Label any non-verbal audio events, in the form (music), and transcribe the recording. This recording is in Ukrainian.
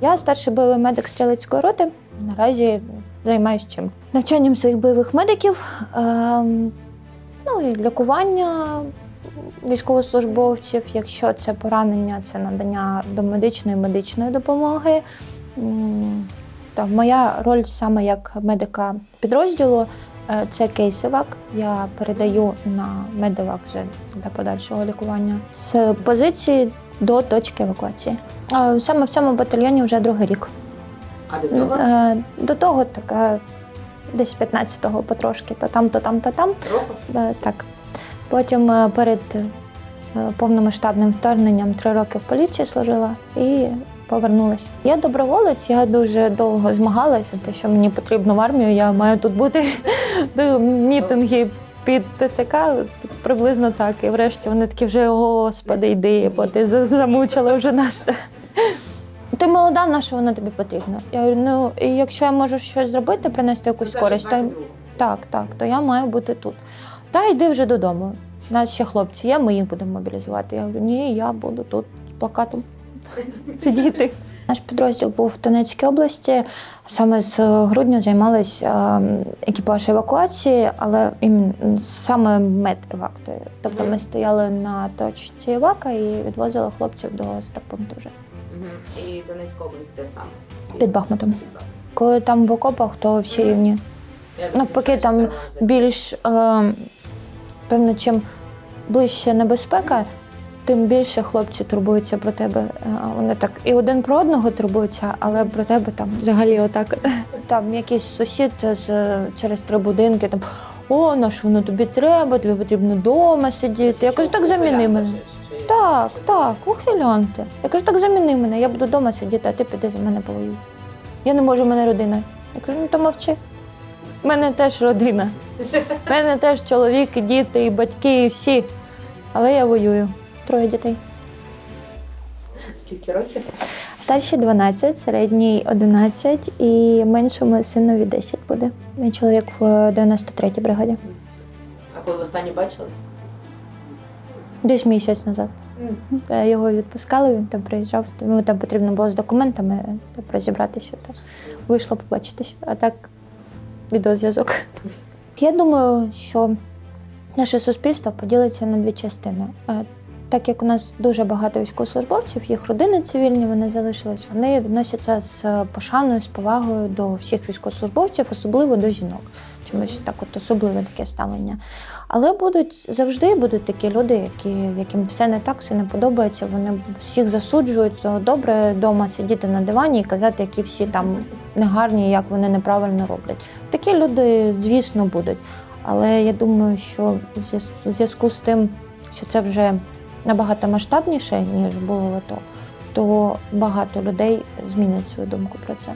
Я старший бойовий медик стрілецької роти. Наразі займаюся чим? Навчанням своїх бойових медиків, ем, ну і лікування військовослужбовців. Якщо це поранення, це надання домедичної медичної допомоги. М, Та моя роль саме як медика підрозділу е, це кейсивак. Я передаю на медивак вже для подальшого лікування з позиції до точки евакуації. Е, Саме в цьому батальйоні вже другий рік. А до того Е, До того така десь 15-го потрошки, то там, то там, то там. року? Е, Так. Потім е, перед е, повномасштабним вторгненням три роки в поліції служила і повернулася. Я доброволець, я дуже довго змагалася, те, що мені потрібно в армію, я маю тут бути (laughs) до мітинги. Під ТЦК приблизно так. І врешті вони такі вже господи, йди, бо ти замучила вже нас. Ти молода, на що воно тобі потрібно? Я говорю, ну і якщо я можу щось зробити, принести якусь Це користь, то так, так, то я маю бути тут. Та йди вже додому. У нас ще хлопці є, ми їх будемо мобілізувати. Я говорю, ні, я буду тут з плакатом сидіти. Наш підрозділ був в Донецькій області. Саме з грудня займалися екіпаж евакуації, але саме медевактою. Тобто ми стояли на точці евака і відвозили хлопців до стабпункту вже І Донецька область де саме? під Бахмутом. Коли там в окопах, то всі рівні. Навпаки, там більш е, певно, чим ближче небезпека, тим більше хлопці турбуються про тебе. Е, Вони так і один про одного турбуються, але про тебе там взагалі отак. (laughs) Там якийсь сусід з через три будинки там. О, на що воно тобі треба, тобі потрібно вдома сидіти. Я кажу, так заміни мене. Так, так, ухилянти. Я кажу, так заміни мене, я буду вдома сидіти, а ти піди за мене повоюй. Я не можу, в мене родина. Я кажу, ну то мовчи. У мене теж родина. У мене теж чоловік, і діти, і батьки, і всі. Але я воюю. Троє дітей. Скільки років? Старші 12, середній 11 і меншому синові 10 буде. Мій чоловік в 93-й бригаді. А коли ви останнє бачились? Десь місяць назад. Е, Його відпускали, він там приїжджав. Йому там потрібно було з документами е, розібратися, то вийшло побачитися. А так відеозв'язок. Я думаю, що наше суспільство поділиться на дві частини. Е, Так як у нас дуже багато військовослужбовців, їх родини цивільні, вони залишились, вони відносяться з пошаною, з повагою до всіх військовослужбовців, особливо до жінок. Чомусь так от особливе таке ставлення. Але будуть завжди будуть такі люди, які, яким все не так, все не подобається. Вони всіх засуджують. «О, Добре вдома сидіти на дивані і казати, які всі там негарні, як вони неправильно роблять. Такі люди, звісно, будуть. Але я думаю, що в зв'язку з тим, що це вже набагато масштабніше, ніж було в АТО, то багато людей змінять свою думку про це.